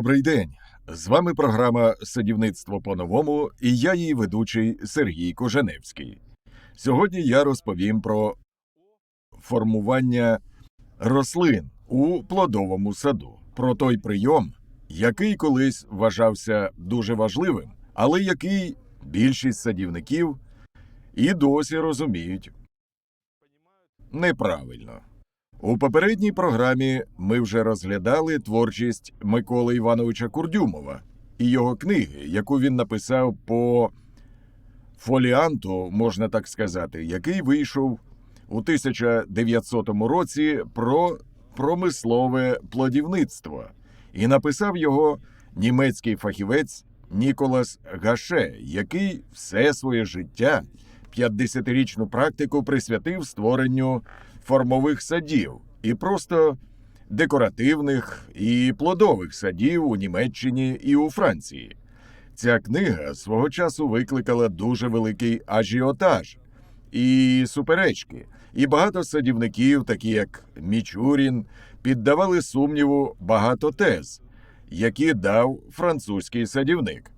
Добрий день. З вами програма Садівництво по-новому і я її ведучий Сергій Кожаневський. Сьогодні я розповім про формування рослин у плодовому саду, про той прийом, який колись вважався дуже важливим, але який більшість садівників і досі розуміють неправильно. У попередній програмі ми вже розглядали творчість Миколи Івановича Курдюмова і його книги, яку він написав по фоліанту, можна так сказати, який вийшов у 1900 році про промислове плодівництво, і написав його німецький фахівець Ніколас Гаше, який все своє життя, 50-річну практику присвятив створенню формових садів і просто декоративних і плодових садів у Німеччині і у Франції. Ця книга свого часу викликала дуже великий ажіотаж і суперечки, і багато садівників, такі як Мічурін, піддавали сумніву багато тез, які дав французький садівник,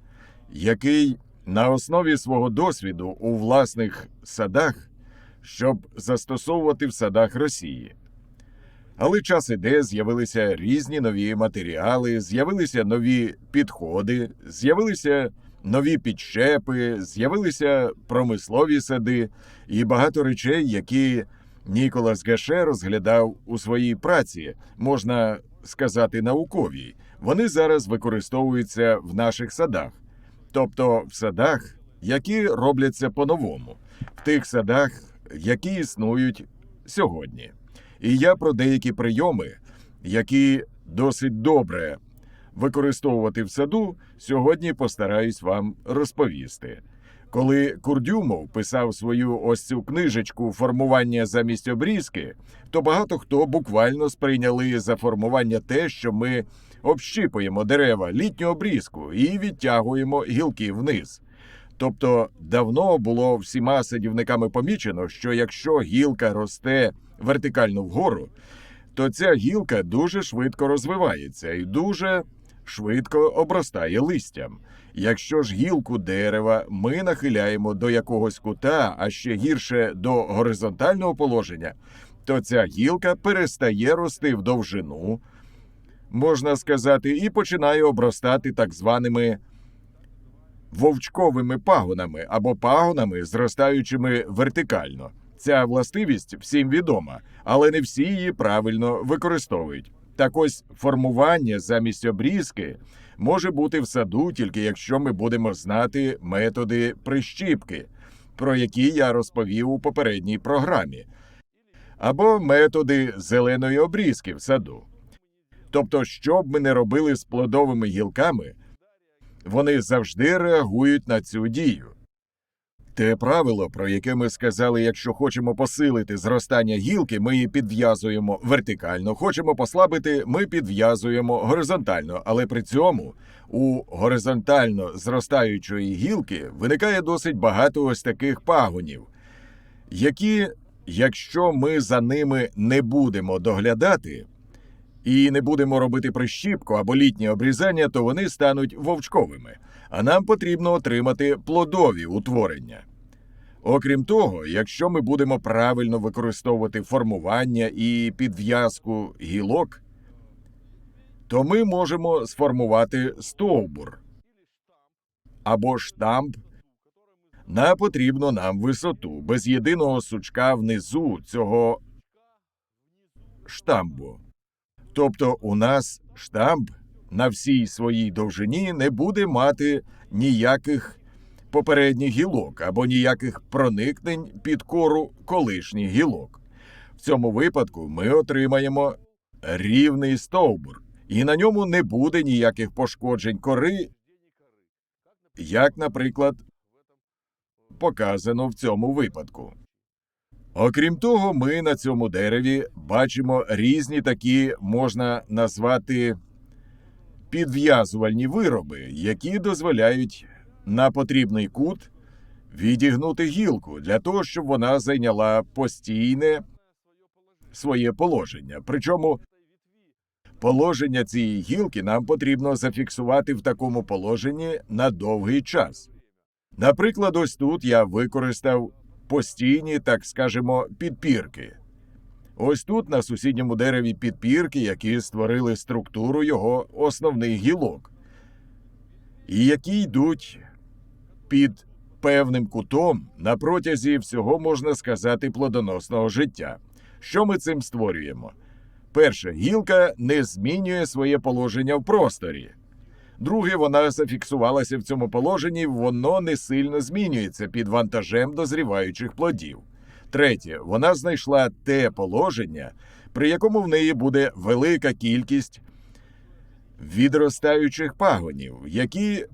який на основі свого досвіду у власних садах щоб застосовувати в садах Росії. Але час іде, з'явилися різні нові матеріали, з'явилися нові підходи, з'явилися нові підщепи, з'явилися промислові сади і багато речей, які Ніколас Гаше розглядав у своїй праці, можна сказати, науковій. Вони зараз використовуються в наших садах, тобто в садах, які робляться по-новому, в тих садах які існують сьогодні. І я про деякі прийоми, які досить добре використовувати в саду, сьогодні постараюсь вам розповісти. Коли Курдюмов писав свою ось цю книжечку формування замість обрізки, то багато хто буквально сприйняли за формування те, що ми общіпуємо дерева літню обрізку і відтягуємо гілки вниз. Тобто давно було всіма садівниками помічено, що якщо гілка росте вертикально вгору, то ця гілка дуже швидко розвивається і дуже швидко обростає листям. Якщо ж гілку дерева ми нахиляємо до якогось кута, а ще гірше до горизонтального положення, то ця гілка перестає рости в довжину, можна сказати, і починає обростати так званими вовчковими пагонами або пагонами, зростаючими вертикально. Ця властивість всім відома, але не всі її правильно використовують. Так ось формування замість обрізки може бути в саду, тільки якщо ми будемо знати методи прищіпки, про які я розповів у попередній програмі, або методи зеленої обрізки в саду. Тобто, що б ми не робили з плодовими гілками, вони завжди реагують на цю дію. Те правило, про яке ми сказали, якщо хочемо посилити зростання гілки, ми її підв'язуємо вертикально, хочемо послабити, ми підв'язуємо горизонтально, але при цьому у горизонтально зростаючої гілки виникає досить багато ось таких пагонів, які, якщо ми за ними не будемо доглядати, і не будемо робити прищіпку або літнє обрізання, то вони стануть вовчковими, а нам потрібно отримати плодові утворення. Окрім того, якщо ми будемо правильно використовувати формування і підв'язку гілок, то ми можемо сформувати стовбур або штамп на потрібну нам висоту без єдиного сучка внизу цього штамбу. Тобто у нас штамп на всій своїй довжині не буде мати ніяких попередніх гілок або ніяких проникнень під кору колишніх гілок. В цьому випадку ми отримаємо рівний стовбур, і на ньому не буде ніяких пошкоджень кори, як, наприклад, показано в цьому випадку. Окрім того, ми на цьому дереві бачимо різні такі можна назвати підв'язувальні вироби, які дозволяють на потрібний кут відігнути гілку для того, щоб вона зайняла постійне своє положення. Причому положення цієї гілки нам потрібно зафіксувати в такому положенні на довгий час. Наприклад, ось тут я використав постійні, так скажемо, підпірки. Ось тут на сусідньому дереві підпірки, які створили структуру його основних гілок, і які йдуть під певним кутом на протязі всього можна сказати плодоносного життя. Що ми цим створюємо? Перше, гілка не змінює своє положення в просторі. Друге, вона зафіксувалася в цьому положенні, воно не сильно змінюється під вантажем дозріваючих плодів. Третє, вона знайшла те положення, при якому в неї буде велика кількість відростаючих пагонів, які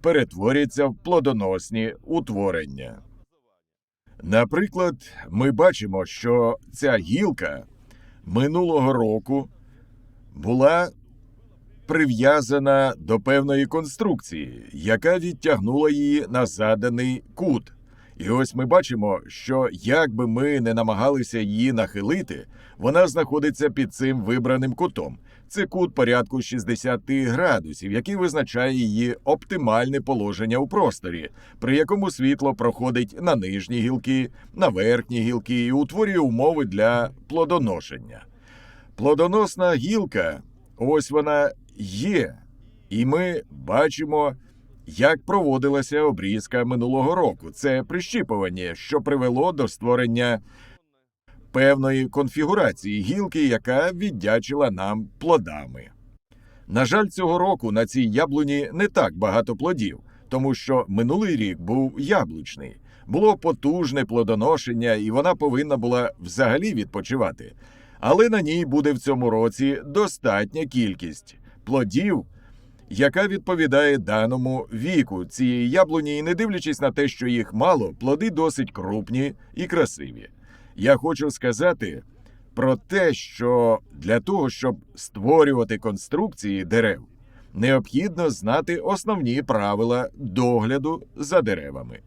перетворяться в плодоносні утворення. Наприклад, ми бачимо, що ця гілка минулого року була прив'язана до певної конструкції, яка відтягнула її на заданий кут. І ось ми бачимо, що як би ми не намагалися її нахилити, вона знаходиться під цим вибраним кутом. Це кут порядку 60 градусів, який визначає її оптимальне положення у просторі, при якому світло проходить на нижні гілки, на верхні гілки і утворює умови для плодоношення. Плодоносна гілка, ось вона є, і ми бачимо, як проводилася обрізка минулого року. Це прищіпування, що привело до створення певної конфігурації гілки, яка віддячила нам плодами. На жаль, цього року на цій яблуні не так багато плодів, тому що минулий рік був яблучний. Було потужне плодоношення, і вона повинна була взагалі відпочивати. Але на ній буде в цьому році достатня кількість плодів, яка відповідає даному віку цієї яблуні, і не дивлячись на те, що їх мало, плоди досить крупні і красиві. Я хочу сказати про те, що для того, щоб створювати конструкції дерев, необхідно знати основні правила догляду за деревами.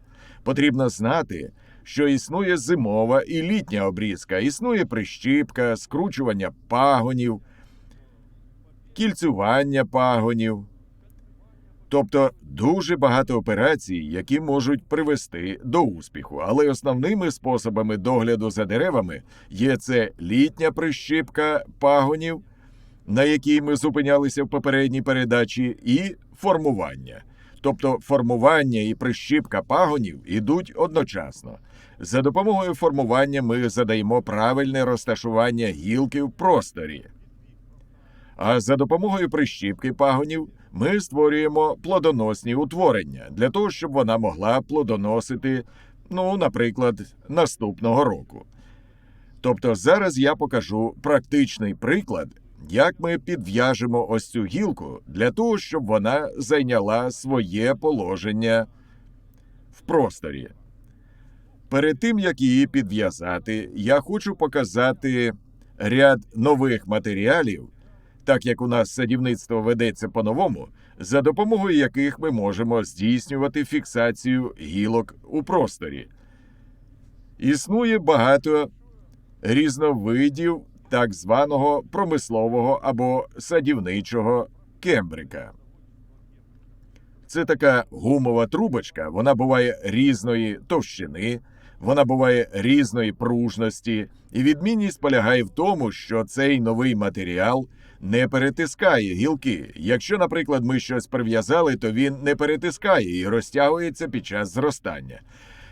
Потрібно знати, що існує зимова і літня обрізка, існує прищіпка, скручування пагонів, кільцювання пагонів. Тобто дуже багато операцій, які можуть привести до успіху. Але основними способами догляду за деревами є це літня прищипка пагонів, на якій ми зупинялися в попередній передачі, і формування. Тобто формування і прищипка пагонів ідуть одночасно. За допомогою формування ми задаємо правильне розташування гілки в просторі. А за допомогою прищіпки пагонів ми створюємо плодоносні утворення для того, щоб вона могла плодоносити, ну, наприклад, наступного року. Тобто зараз я покажу практичний приклад, як ми підв'яжемо ось цю гілку для того, щоб вона зайняла своє положення в просторі. Перед тим як її підв'язати, я хочу показати ряд нових матеріалів так як у нас садівництво ведеться по-новому, за допомогою яких ми можемо здійснювати фіксацію гілок у просторі. Існує багато різновидів так званого промислового або садівничого кембрика. Це така гумова трубочка, вона буває різної товщини, вона буває різної пружності, і відмінність полягає в тому, що цей новий матеріал не перетискає гілки. Якщо, наприклад, ми щось прив'язали, то він не перетискає і розтягується під час зростання.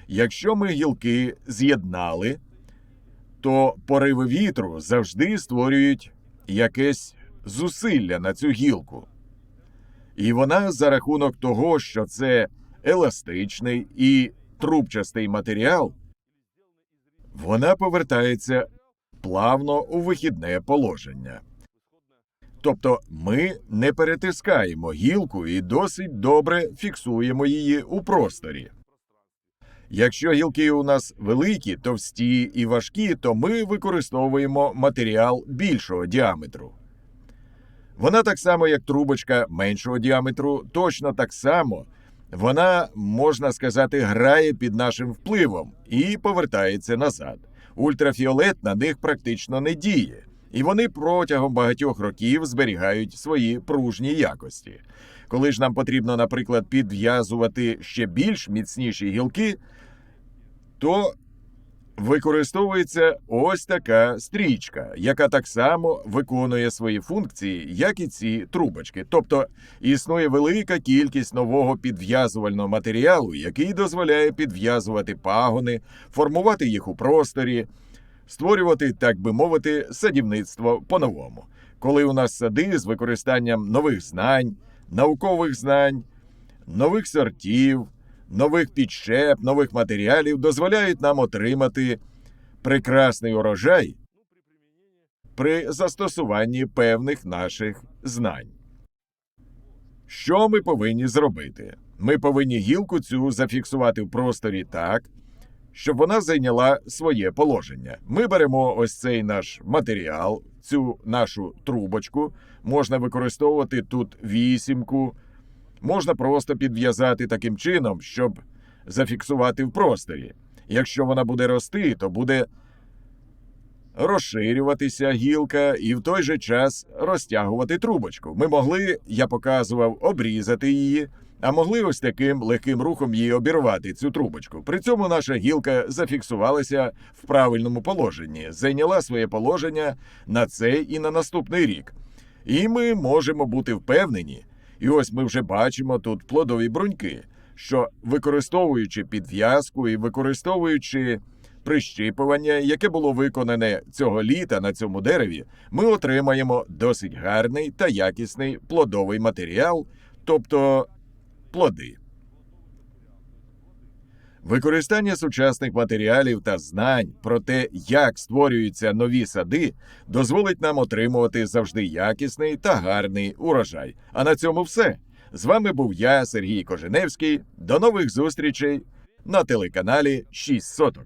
Якщо ми гілки з'єднали, то пориви вітру завжди створюють якесь зусилля на цю гілку. І вона за рахунок того, що це еластичний і трубчастий матеріал, вона повертається плавно у вихідне положення. Тобто ми не перетискаємо гілку і досить добре фіксуємо її у просторі. Якщо гілки у нас великі, товсті і важкі, то ми використовуємо матеріал більшого діаметру. Вона так само, як трубочка меншого діаметру, точно так само вона, можна сказати, грає під нашим впливом і повертається назад. Ультрафіолет на них практично не діє. І вони протягом багатьох років зберігають свої пружні якості. Коли ж нам потрібно, наприклад, підв'язувати ще більш міцніші гілки, то використовується ось така стрічка, яка так само виконує свої функції, як і ці трубочки. Тобто існує велика кількість нового підв'язувального матеріалу, який дозволяє підв'язувати пагони, формувати їх у просторі, створювати, так би мовити, садівництво по-новому. Коли у нас сади з використанням нових знань, наукових знань, нових сортів, нових підщеп, нових матеріалів дозволяють нам отримати прекрасний урожай при застосуванні певних наших знань. Що ми повинні зробити? Ми повинні гілку цю зафіксувати в просторі так, щоб вона зайняла своє положення. Ми беремо ось цей наш матеріал, цю нашу трубочку. Можна використовувати тут вісімку, можна просто підв'язати таким чином, щоб зафіксувати в просторі. Якщо вона буде рости, то буде розширюватися гілка і в той же час розтягувати трубочку. Ми могли, я показував, обрізати її, а могли ось таким легким рухом її обірвати, цю трубочку. При цьому наша гілка зафіксувалася в правильному положенні, зайняла своє положення на цей і на наступний рік. І ми можемо бути впевнені, і ось ми вже бачимо тут плодові бруньки, що використовуючи підв'язку і використовуючи прищіпування, яке було виконане цього літа на цьому дереві, ми отримаємо досить гарний та якісний плодовий матеріал, тобто плоди. Використання сучасних матеріалів та знань про те, як створюються нові сади, дозволить нам отримувати завжди якісний та гарний урожай. А на цьому все. З вами був я, Сергій Коженевський. До нових зустрічей на телеканалі 6 соток.